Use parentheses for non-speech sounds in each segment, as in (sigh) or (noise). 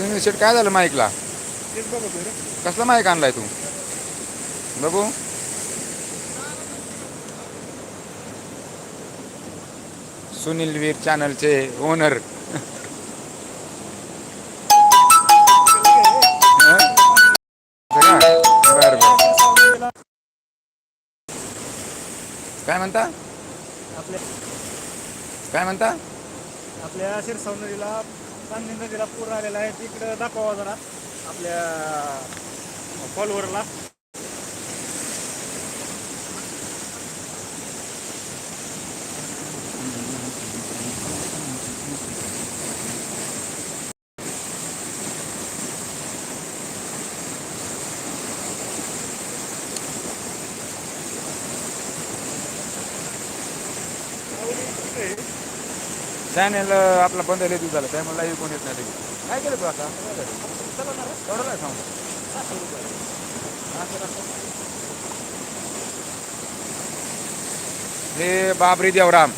सुनील शेट काय झालं माईकला? कसला माईक आणलाय तू? बघू. सुनील वीर चॅनलचे ओनर. काय म्हणता? आपल्या काय म्हणता? आपल्या शिरसाव नदीला चांदणी नदीला पूर आलेला आहे. तिकडं दाखवा जरा आपल्या फॉलोअरला चॅनेल आपला बंद लय झाला त्यामुळे लाईव्ह कोण येत नाही लगेच. काय केलं तू आता? एवढं काय सांगू? हे बाबरी देवराम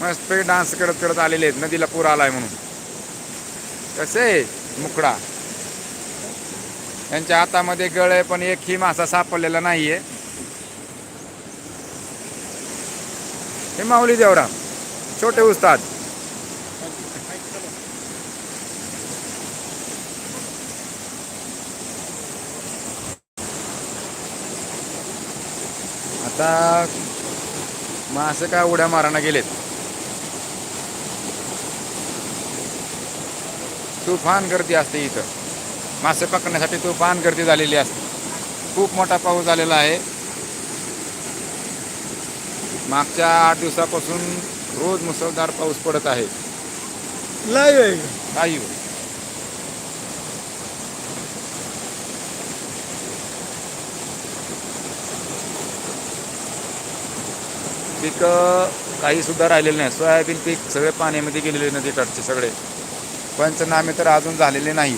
मस्त डान्स करत करत आलेले आहेत नदीला पूर आलाय म्हणून. कसे मुकडा. त्यांच्या हातामध्ये गळ आहे पण एकही मासा सापडलेला नाहीये. हे माऊली देवराम छोटे उस्ताद. आता मासे काय उड्या मारायला गेलेत. तुफान गर्दी असते इथं. मासे पकडण्यासाठी तुफान गर्दी झालेली असते. खूप मोठा पाऊस झालेला आहे. मागच्या आठ दिवसापासून रोज मुसळधार पाऊस पडत आहे. लाईव्ह पिकं काही सुद्धा राहिलेले नाही. सोयाबीन पीक सगळे पाण्यामध्ये गेलेले नदीकाठचे सगळे. पंचनामे तर अजून झालेले नाही.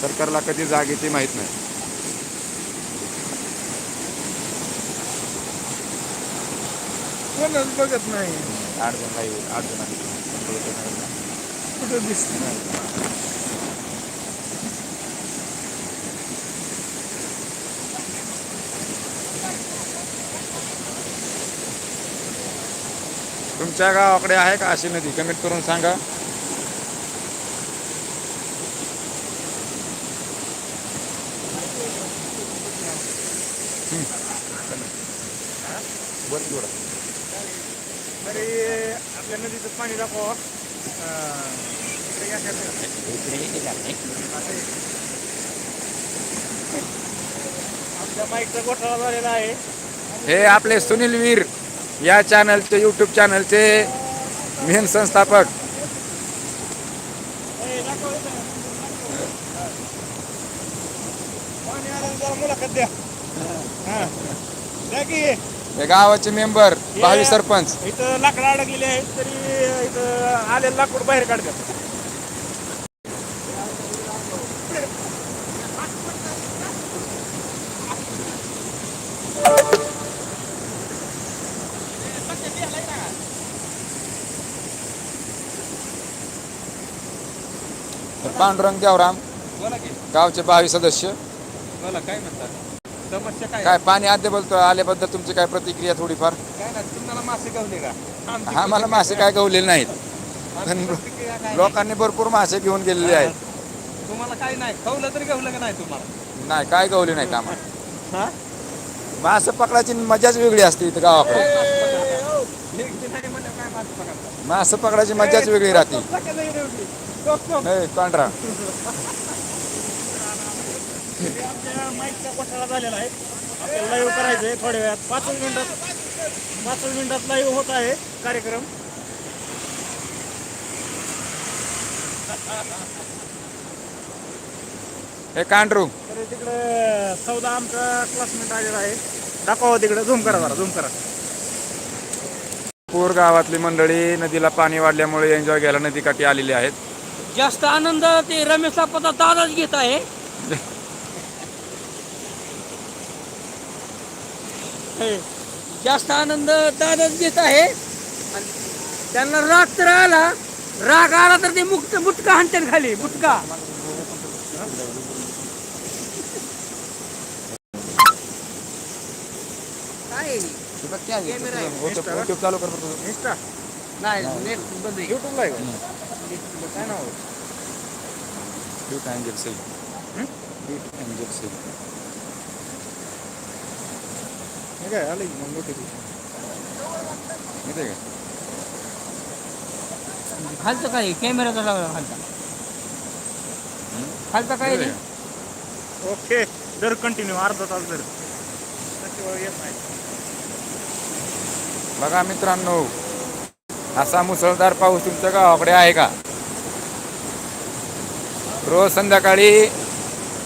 सरकारला कधी जाग येते माहीत नाही. कोणच बघत नाही. आठ जण नाही आठ जण आहेत. कुठं दिसत नाही. तुमच्या गावाकडे आहे का अशी नदी? कमीत करून सांगा. तरी आपल्या नदीचं पाणी दाखवा. आपल्या बाईकचा झालेला आहे. हे आपले सुनील वीर. या चॅनलचे यूट्यूब चॅनलचे मेन संस्थापक. हे गावाचे मेंबर भावी सरपंच. इथं लाकडं अडकलेली आहेत तरी इथं आलेलं लाकूड बाहेर काढतात. पांडुरंग देवराम बोला की. गावचे भावी सदस्य. बोला काय म्हणतात समस्या काय? काय पाणी आल्याबद्दल आल्याबद्दल तुमची काय प्रतिक्रिया थोडीफार? काय ना तुम्हाला मासे गवले का? आमची आम्हाला मासे काय गवलेले नाहीत. आमची प्रतिक्रिया काय? लोकांनी भरपूर मासे घेऊन गेलेले आहेत. नाही. तुम्हाला काय नाही? खवलं तरी गवलं का नाही तुम्हाला? नाही काय गवले नाहीत आम्हाला. हा? मासे पकडायची मजाच वेगळी असते इथं गावाकडे. हे किती नाही म्हणलं काय मासे पकडतात मासे पकडायची मजाच वेगळी राहते. नाही पांढरा. आमच्या माईकचा घोटाळा झालेला आहे आपल्याला लाईव्ह करायचं आहे थोड्या वेळात पाचच मिनिटात पाचच मिनिटात लाईव्ह होत आहे कार्यक्रम हे कांडरू. तर तिकडे चौदा आमचा क्लासमेट आलेला आहे. दाखवा तिकडे झूम करा जरा झूम करा. पूर गावातली मंडळी नदीला पाणी वाढल्यामुळे एन्जॉय घ्यायला नदीकाठी आलेली आहेत. जास्त आनंद ते रमेश आपदा दादाच घेत आहे. हे, जास्त आनंद दादाच घेत आहे. आणि त्यांना राग तर आला राग आला तर ते मुक्त मुटका हाणतात खाली मुटका. काय? चालू कर बरं तुझं. इंस्टा नाही नेट बंद. युट्यूबला काय नाव Angel Sale. हं? Cute Angel Sale. हे काय आलं की मग. माहिती आहे का? खालचं काय कॅमेराचा लागला खालचा खालचा काय? ओके दर कंटिन्यू अर्धा तास दर येत बघा मित्रांनो असा मुसळधार पाऊस तुमच्या गावाकडे आहे का रोज संध्याकाळी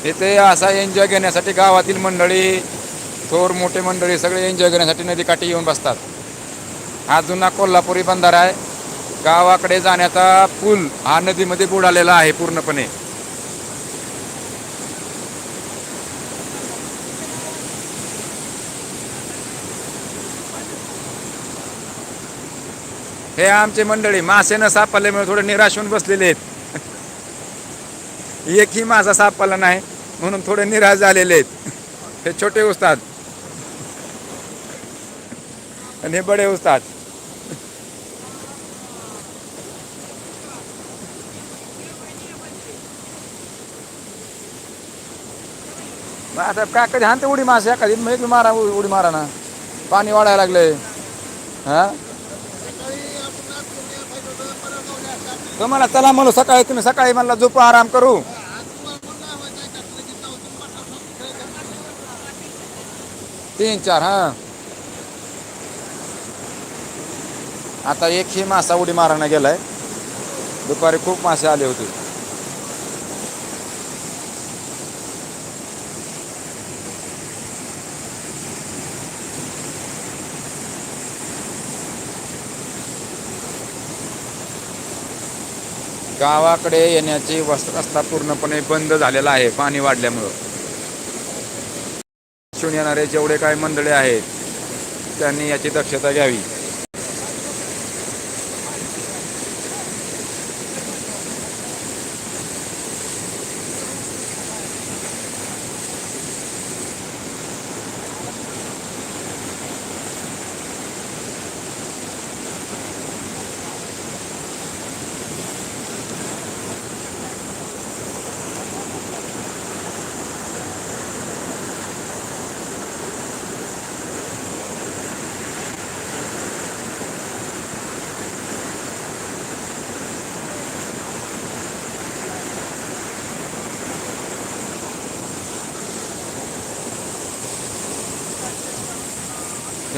इथे असा एन्जॉय घेण्यासाठी गावातील मंडळी थोर मोठे मंडळी सगळे एन्जॉय घेण्यासाठी नदीकाठी येऊन बसतात. हा जुना कोल्हापुरी बंधारा आहे. गावाकडे जाण्याचा पूल हा नदीमध्ये बुडालेला आहे पूर्णपणे. हे आमचे मंडळी मासे न सापडल्यामुळे थोडे निराश होऊन बसलेले आहेत. एकही मासा सापडला नाही म्हणून थोडे निराश झालेले आहेत. हे छोटे उस्ताद. आणि हे बडे उस्ताद. मग आता काय कधी हानते उडी मासे कधी मग एक मारा उडी मारा ना पाणी वाढायला लागले. हा? तुम्हाला चला म्हणू सकाळी तुम्ही सकाळी म्हणला झोपा आराम करू. तीन चार हा. आता एकही मासा उडी मारायला गेलाय. दुपारी खूप मासे आले होते. गावाकडे येण्याची वस रस्ता पूर्णपणे बंद झालेला आहे पाणी वाढल्यामुळं. शिवून येणारे जेवढे काय मंडळे आहेत त्यांनी याची दक्षता घ्यावी.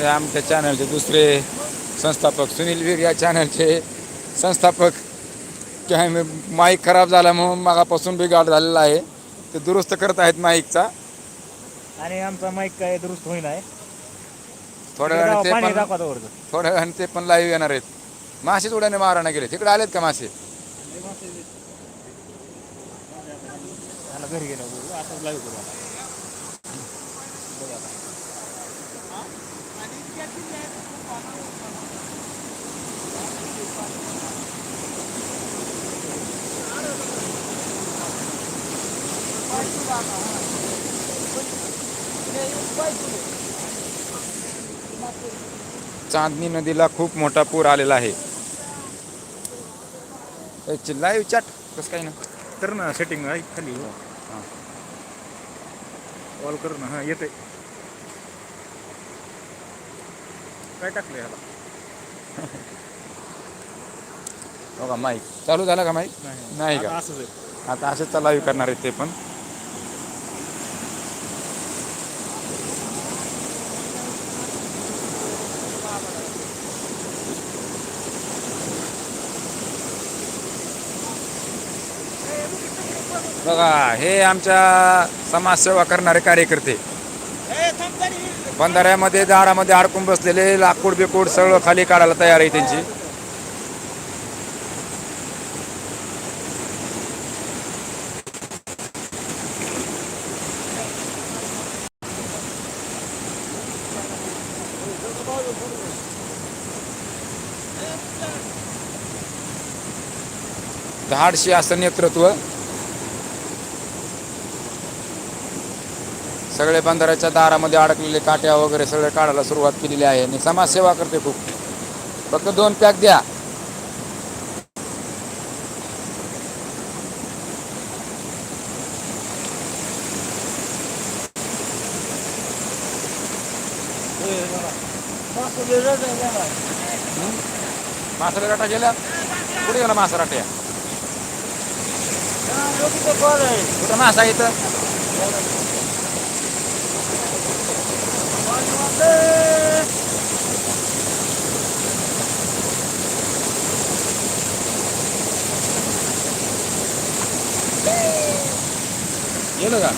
हे आमच्या चॅनलचे दुसरे संस्थापक सुनील वीर या चॅनलचे संस्थापक काय माईक खराब झाला म्हणून मागापासून बिघाड झालेला आहे ते दुरुस्त करत आहेत माईकचा आणि आमचा माईक काय दुरुस्त होईन आहे थोड्या वेळाने ते पाणी थोड्या वेळाने ते पण लाईव्ह येणार आहेत मासेच उड्याने मारायला गेले तिकडे आलेत का मासे घरी गेलो असंच लाईव्ह करू चांदणी नदीला खूप मोठा पूर आलेला आहे. लाईव्ह चॅट कसं काही ना? कर ना सेटिंग आहे खाली. ऑल कर ना. हा येते काय टाकलं ह्याला? बघा माईक. चालू झाला का माईक? नाही. का? असंच आहे. आता असेच लाईव्ह करणार आहेत ते पण. बघा हे आमच्या समाजसेवा करणारे कार्यकर्ते. बंधाऱ्यामध्ये दारामध्ये अडकून बसलेले लाकूड बिकूड सगळं खाली काढायला तयार आहे त्यांची. धाडशी असं नेतृत्व. सगळे बंधाऱ्याच्या दारामध्ये अडकलेले काट्या वगैरे सगळे काढायला सुरुवात केलेली आहे. आणि समाजसेवा करते खूप. फक्त दोन पॅक द्या. मासा राटा गेल्या? कुठे गेला मासा राट्या कुठं मासा आहे इथं गेलं का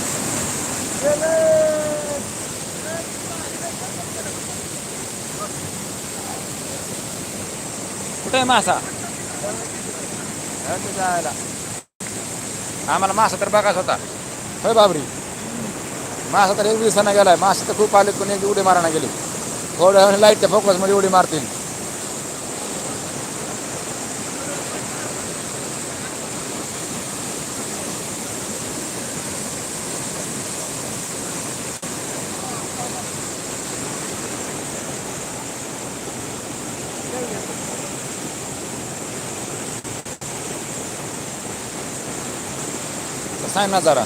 कुठे आहे मासा? जायला. आम्हाला मासा तर बघायचा होता. होय बाबरी. मासा तर एक दिवसानं गेलाय. मासे तर खूप आले पण एक उडी मारायला गेले. थोडं लाईटच्या फोकसमध्ये उडी मारतील. सांग ना जरा.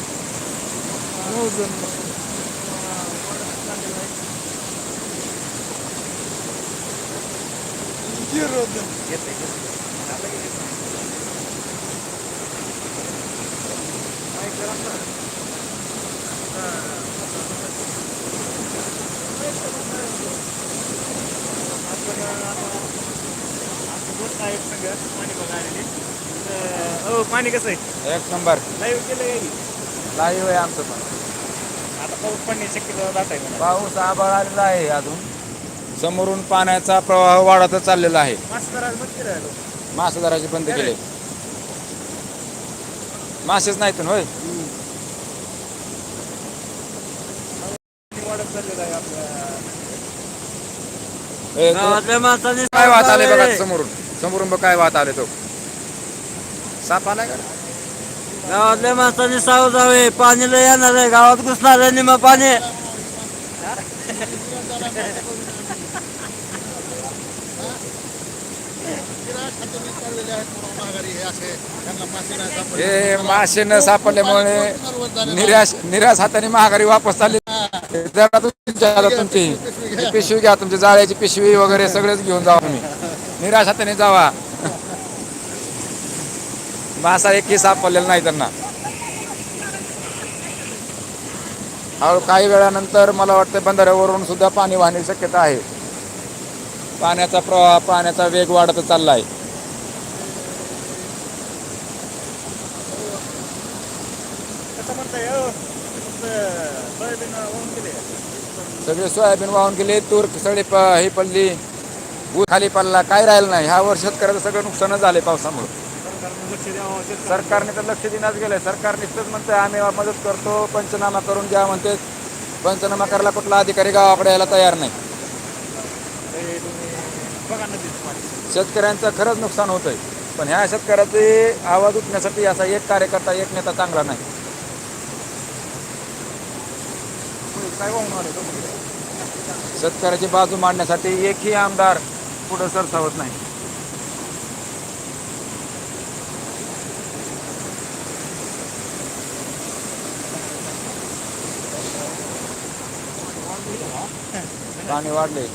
आलेली हो पाणी कसं आहे? एक नंबर. लाईव्ह केलं आहे लाईव्ह आहे आमचं पण. आता पाऊस पडण्याची शक्यता दाट आहे म्हणा. पाऊस आभाळ आलेला आहे अजून. समोरून पाण्याचा प्रवाह वाढतच चाललेला आहे. मास्तर आज बंद केले. मासेच नाहीत होय? ए, तो- काय वाहत आले बघा. समोरून? समोरून बघ काय वाहत आले तो. साप आलाय का? गावातल्या माणसाने सावधावे पाणी लय येणार आहे. गावात घुसणार आहे निम पाणी. (laughs) हे मासे न सापडल्यामुळे निराश निराश हाताने महागारी वापस चालली. जरा तुमची. पिशवी घ्या तुमची जाळ्याची पिशवी वगैरे सगळेच घेऊन जावा तुम्ही. निराश हाताने जावा. मासा एकही सापडलेला नाही त्यांना. काही वेळानंतर मला वाटतं बंधाऱ्यावरून सुद्धा पाणी वाहण्याची शक्यता आहे. पाण्याचा प्रवाह पाण्याचा वेग वाढत चालला आहे कसं म्हणताय हो फक्त सोयाबीन वाहून सगळे सोयाबीन वाहून गेले तूर सगळे प ही पडली ऊस खाली पडला काय राहिलं नाही. ह्या वर्ष शेतकऱ्याचं सगळं नुकसानच झाले पावसामुळे. सरकारने तर लक्ष देण्यास गेलंय. सरकार निश्चित म्हणते आम्ही मदत करतो पंचनामा करून द्या म्हणते. पंचनामा करायला कुठला अधिकारी गावाकडे यायला तयार नाही. शेतकऱ्यांचं खरंच नुकसान होतंय. पण ह्या शेतकऱ्याचे आवाज उठण्यासाठी असा एक कार्यकर्ता एक नेता चांगला नाही. काय होणार आहे शेतकऱ्याची बाजू मांडण्यासाठी एकही आमदार पुढे सरसावत नाही. पाणी वाढले.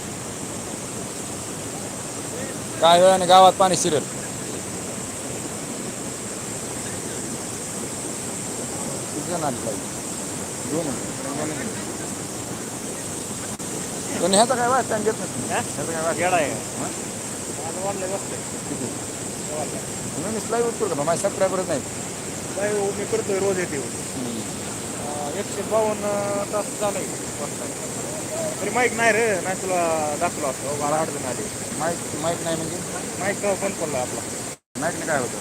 काय वेळाने गावात पाणी शिरेल. किती दोन्ही ह्याचा काय वाटतं घेत नाही. ह्याचा काय वाटतं येडा आहे. वाढले मी स्लाईव्ह करतो का माझे सबस्क्रायबरच नाही. हो, मी करतोय रोज येते हो. एकशे बावन्न तास झालंय. बसताय. तरी माईक नाही रे नाही तुला दाखवला असतो. मला अडचण आली. माहीत माहीत नाही म्हणजे? माईक बंद पडला आपला. माहीत काय होतं?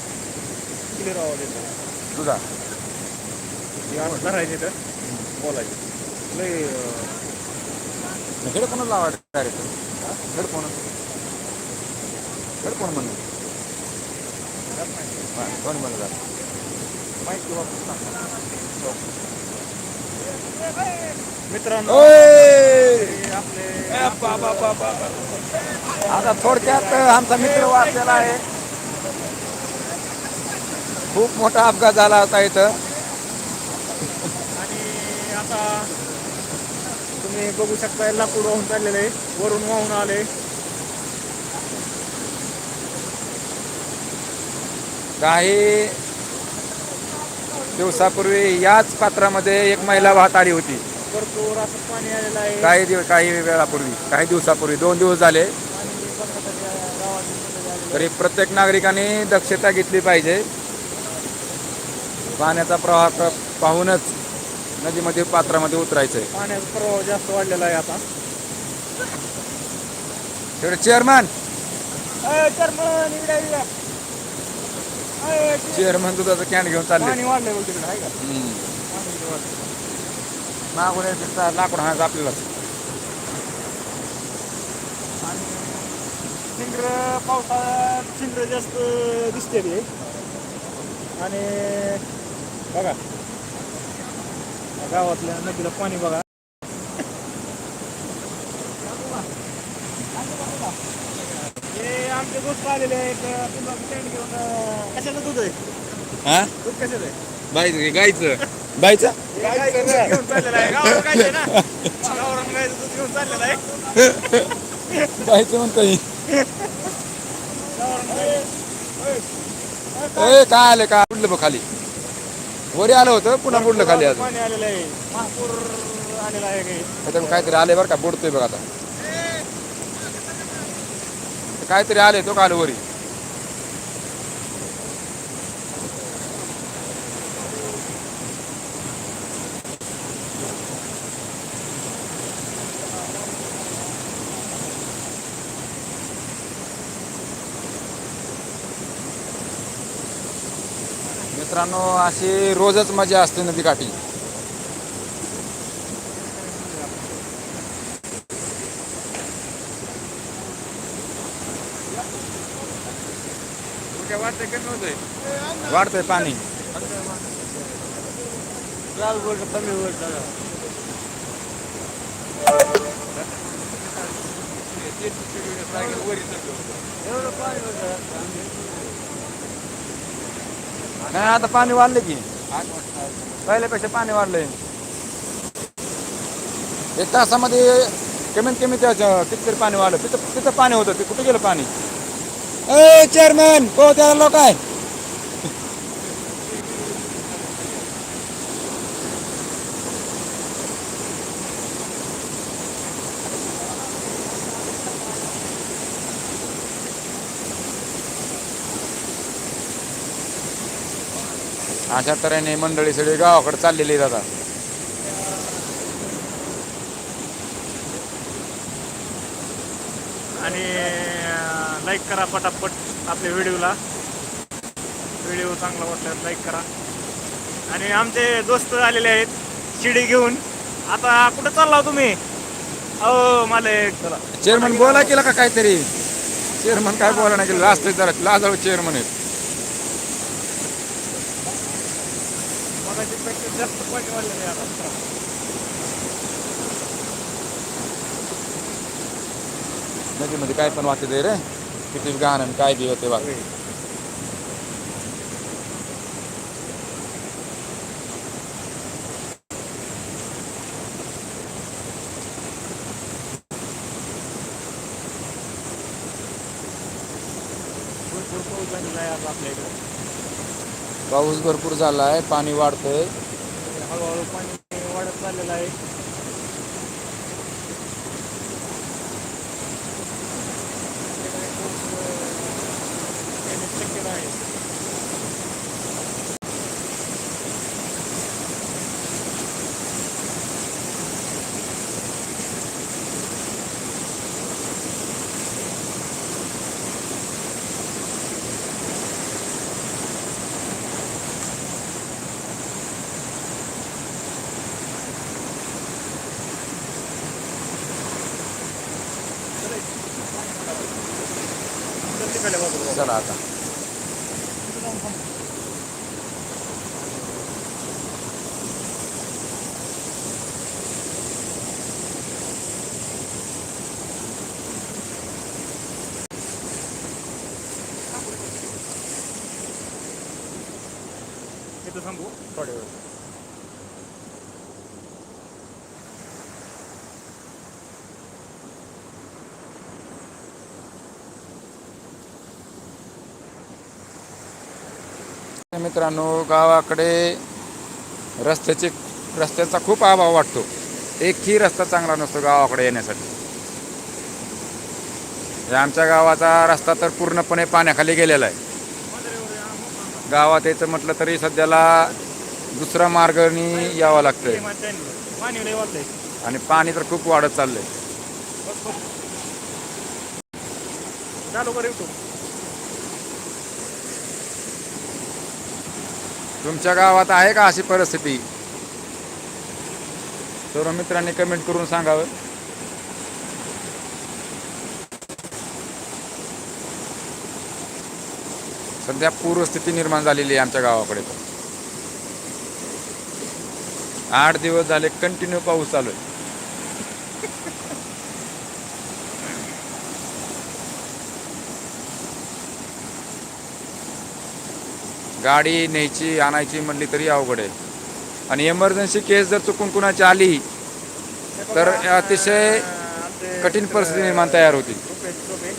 क्लिअर आवाज येतो तुझा. हे धरायचे तर बोलायचे. लय अं, हेडफोनच लावायचं डायरेक्ट हेडफोन हेडफोन म्हणून म्हणलं? माईक वापरून सांगा मित्रांनो आपले. आता थोडक्यात आमचा मित्र वाचलेला आहे. खूप मोठा अपघात झाला होता इथं. आणि आता तुम्ही बघू शकता लाकूड वाहून चाललेलं आहे. वरून वाहून आले काही दिवसापूर्वी याच पात्रामध्ये एक महिला वाहत आली होती. भरपूर असं पाणी आलेलं आहे. काही दिवस काही वेळापूर्वी काही दिवसापूर्वी दोन दिवस झाले. आणि तरी प्रत्येक नागरिकाने दक्षता घेतली पाहिजे. पाण्याचा प्रवाह पाहूनच नदीमध्ये पात्रामध्ये उतरायचं आहे पाण्याचा प्रवाह जास्त वाढलेला आहे आता. तेवढे चेअरमन चेअरमन दुधाचं कॅन घेऊन चालले पाणी वाढलंय तिकडे आहे का? हम्म. पाणी किती वाढलंय? मागून लाकूड हाणायचं आपल्यालाच. आणि शिंगर पावसाळ्यात शिंगर जास्त दिसते ते आणि बघा या गावातल्या नदीला पाणी बघा. हे आमचे दोस्त आलेले आहेत दुधाचं stand घेऊन अं, कशाचं दूध आहे? हा? दूध कशाचं आहे? बाईचं गाईचं? बाईचं? गाईचं दूध घेऊन चाललेलं आहे. गावाला गायचं आहे ना? गावरान गायचं दूध घेऊन चाललेलं आहे. बाईचं म्हणता येईल गावरान गाय ए काय आलं? काय बुडलं बघ खाली. वरी आलं होतं पुन्हा बुडलं खाली अजून. पाणी आलेलं आहे. महापूर आलेला आहे काही आता काहीतरी आले बरं का बुडतोय बघ आता. काहीतरी आले तो काल वरी. मित्रांनो अशी रोजच मजा असते नदीकाठी काय वाढतंय पाणी. चार बोट कमी बोट झाला एवढं पाणी होतं नाही आता पाणी वाढले की. पहिल्यापेक्षा पाणी वाढलंय. एक तासामध्ये कमीत कमी त्याच्या कितीतरी पाणी वाढलं. तिथं तिथं पाणी होतं. ते कुठे गेलं पाणी? ए चेअरमॅन को त्याला लोक आहे. अशा तऱ्हेने मंडळी सगळी गावाकडे चाललेली आता. आणि लाईक करा पटापट आपल्या व्हिडिओला व्हिडिओ चांगला वाटल्यास लाईक करा. आणि आमचे दोस्त आलेले आहेत शिडी घेऊन. आता कुठं चालला हो तुम्ही? अहो मालक चला चेअरमन बोला केला का काहीतरी? चेअरमन काय बोला नाही केलं? लास्ट जरा लाजाळू चेअरमन आहेत. पेक्षा जास्त पाणी वाढलेलं आहे आता. नदीमध्ये काय पण वाटते ते रे. किती घाण आणि काय बी होते आपल्या इकडे. पाऊस भरपूर झाला आहे पाणी वाढतंय. हळूहळू पाणी वाढत चाललेलं आहे आपल्याकडे पाऊस, अं, येण्याची शक्यता आहे तिकडल्या बाजूला चला आता तिथं थांबू थोड्या वेळ मित्रांनो गावाकडे रस्त्याची रस्त्याचा खूप अभाव वाटतो. एकही रस्ता चांगला नसतो गावाकडे येण्यासाठी. आमच्या गावाचा रस्ता तर पूर्णपणे पाण्याखाली गेलेला आहे. गावात यायचं म्हटलं तरी सध्याला दुसरा मार्गाने यावं लागतंय. आणि पाणी तर खूप वाढत चाललंय. तुमच्या गावात आहे का अशी परिस्थिती? सर्व मित्रांनी कमेंट करून सांगावं. सध्या पूरस्थिती निर्माण झालेली आहे आमच्या गावाकडे पण. आठ दिवस झाले कंटिन्यू पाऊस चालू आहे. गाडी न्यायची आणायची म्हणली तरी अवघड आहे. आणि इमर्जन्सी केस जर चुकून कुणाची आली तर अतिशय कठीण परिस्थिती निर्माण तयार होती रुपये रुपये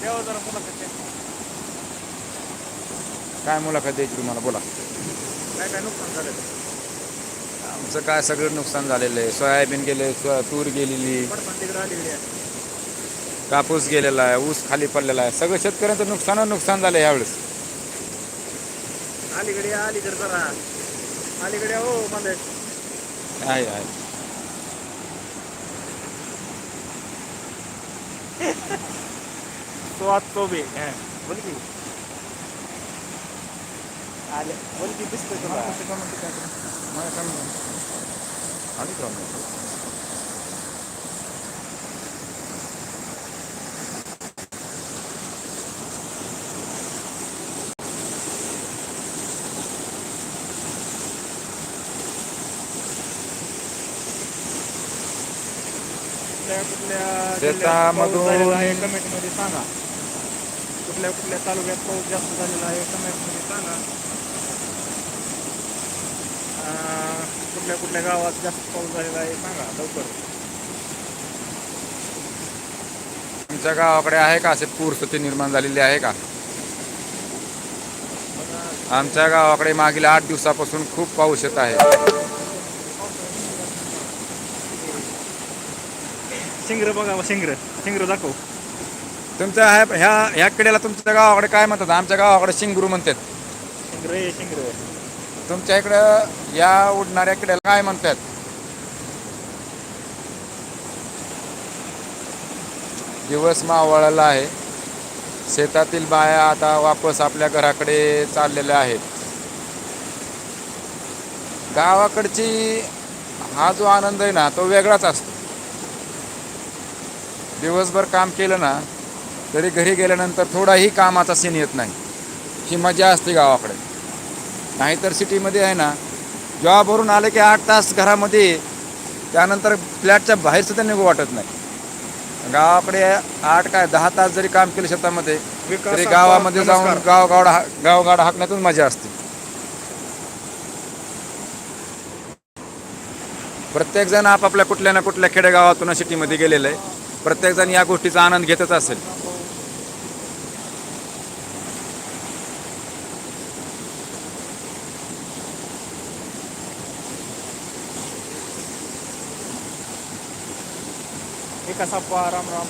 द्यावं जरा मुलाखत द्या. काय मुलाखत द्यायची तुम्हाला? बोला. काय काय नुकसान झालं? आमचं काय सगळं नुकसान झालेलं आहे. सोयाबीन गेले सो- तूर गेलेली. कापूस गेलेला आहे ऊस खाली पडलेला आहे. सगळं शेतकऱ्यांचं नुकसान नुकसान झालं यावेळेस. अलीकडे अलीकडे जरा. अलीकडे हो आहे आहे. स्वाद चोबे हं. बोल की. आले. बोल की दिसतोय तुला? आणि problem. कुठल्या कुठल्या जिल्ह्यात शेतामधून- आहे कमेंटमध्ये सांगा. कुठल्या कुठल्या तालुक्यात पाऊस जास्त झालेला आहे कमेंटमध्ये सांगा. कुठल्या कुठल्या गावात जास्त पाऊस झालेला आहे सांगा लवकर. तुमच्या गावाकडे आहे का असे पूरस्थिती निर्माण झालेली आहे का? आमच्या गावाकडे मागील आठ दिवसापासून खूप पाऊस येत आहे. शिंगर बघा शिंगर. शिंगर दाखव. तुमच्या ह्या ह्या ह्या किड्याला तुमच्या गावाकडे काय म्हणतात? आमच्या गावाकडे शिंगरू म्हणतात. शिंगर शिंगर तुमच्या इकडं या उडणाऱ्या किड्याला काय म्हणतात? दिवस मावळला आहे. शेतातील बाया आता वापस आपल्या घराकडे चाललेल्या आहेत. गावाकडची हा जो आनंद आहे ना तो वेगळाच असतो. दिवसभर काम केलं ना तरी घरी गेल्यानंतर थोडाही कामाचा सीन येत नाही. ही मजा असते गावाकडे. नाहीतर सिटीमध्ये आहे ना जॉबवरून आले की आठ तास घरामध्ये त्यानंतर फ्लॅटच्या बाहेर सुद्धा निघू वाटत नाही. गावाकडे आठ काय दहा तास जरी काम केलं शेतामध्ये तरी गावामध्ये जाऊन नमस्कार. गावगाड गावगाड हाकण्यातून मजा असते. प्रत्येकजण आपापल्या कुठल्या ना कुठल्या खेडेगावातून सिटीमध्ये गेलेलं आहे. प्रत्येकजण या गोष्टीचा आनंद घेतच असेल. साप्पा Ram Ram.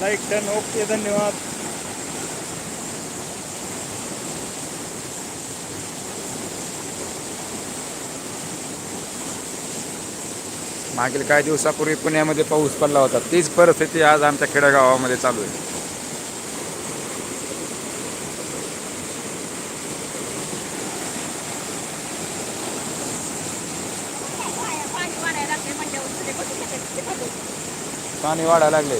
Like done okay धन्यवाद. मागील काही दिवसापूर्वी पुण्यामध्ये पाऊस पडला होता. तीच परिस्थिती आज आमच्या खेडेगावामध्ये चालू आहे. पाणी वाढायला लागले.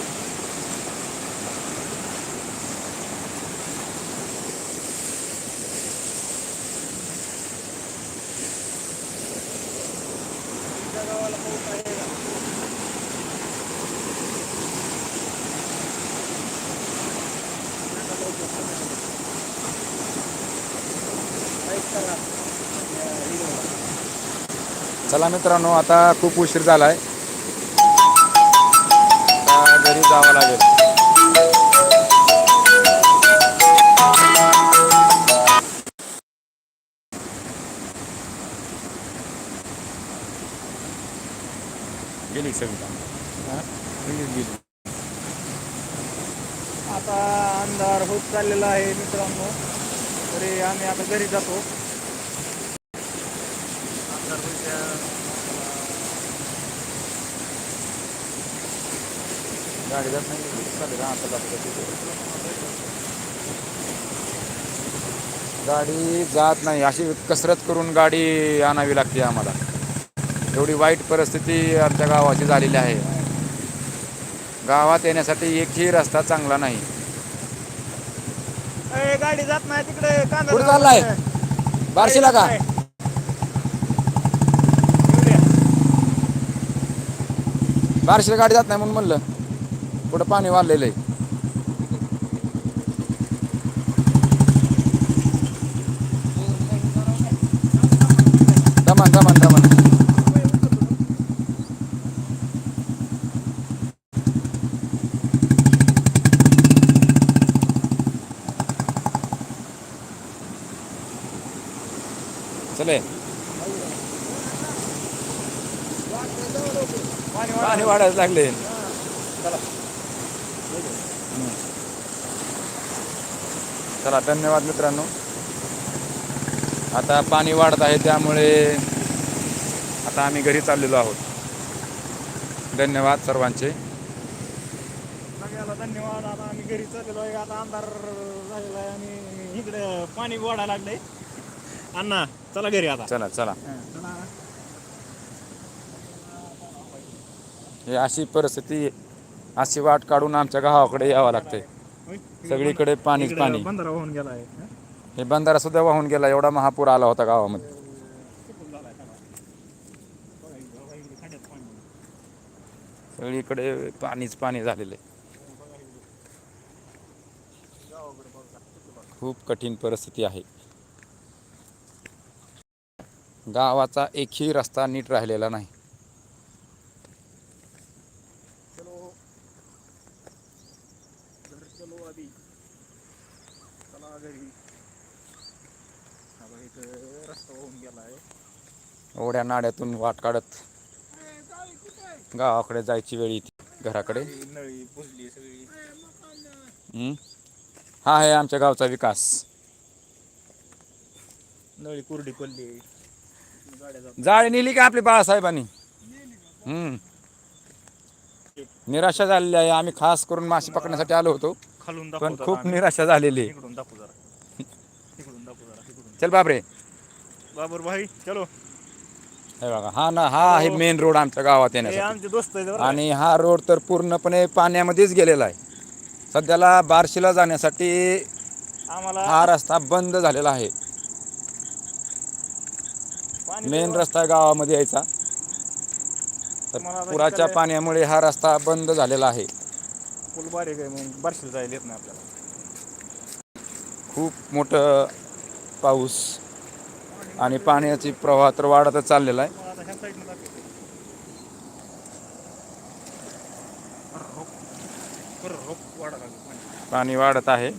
चला मित्रांनो आता खूप उशीर झाला आहे जावं लागेल. गेली सगळी हा? गेली. आता अंधार होत चाललेला आहे मित्रांनो. तरी आम्ही आता घरी जातो. गाडी जात नाही चालेल आता जातो तिथे. गाडी जात नाही. अशी कसरत करून गाडी आणावी लागते आम्हाला. एवढी वाईट परिस्थिती आमच्या गावाची झालेली आहे. गावात येण्यासाठी एकही रस्ता चांगला नाही. गाडी जात नाही तिकडे. कुठं चाललाय? बार्शीला का. बार्शीला गाडी जात नाही म्हणून म्हणलं. कुठं पाणी वाढलेलं आहे. दमन दमन दमन. चले. पाणी वाढायला लागले. चला धन्यवाद मित्रांनो. आता पाणी वाढत आहे त्यामुळे आता आम्ही घरी चाललेलो आहोत. धन्यवाद सर्वांचे. सगळ्याला धन्यवाद. आता आम्ही घरी चाललेलो आहे. आता अंधार झालेला आहे आणि इकडे पाणी वाढायला लागलंय. अण्णा चला घरी आता. चला चला. हे अशी परिस्थिती अशी वाट काढून आमच्या गावाकडे यावं लागते होय? सगळीकडे पाणीच पाणी. बंधारा गेला आहे हं? हे बंधारा सुद्धा वाहून गेला एवढा महापूर आला होता गावामध्ये. सगळीकडे पाणीच पाणी झालेलं आहे. खूप कठीण परिस्थिती आहे. गावाचा एकही रस्ता नीट राहिलेला नाही चलो घर चलो अभी चला घरी आता इथं रस्ता होऊन गेला आहे ओढ्या नाड्यातून वाट काढत गावाकडे जायची वेळ येते घराकडे. हं? हा आहे आमच्या गावचा विकास. नळी कुरडी पडली जाळी नेली का आपली बाळासाहेबांनी? हं. निराशा झालेली आहे. आम्ही खास करून मासे पकडण्यासाठी आलो होतो. पण खूप. निराशा झालेली चल बापरे. बाबर भाई चलो. हे बघा हा ना हा आहे मेन रोड आमच्या गावात हे येण्यासाठी आमचे दोस्त आहेत बरं का? आणि हा रोड तर पूर्णपणे पाण्यामध्येच गेलेला आहे. सध्याला बार्शीला जाण्यासाठी आम्हाला हा रस्ता बंद झालेला आहे. पाणी मेन रस्ता गावामध्ये यायचा. तर आता पुराच्या इकडे- पाण्यामुळे हा रस्ता बंद झालेला आहे. फुल बारीक आहे मग? बारशीला जायला येत नाही आपल्याला. खूप मोठं पाऊस आणि पाण्याची प्रवाह तर वाढतच चाललेला आहे. पाणी वाढत आहे.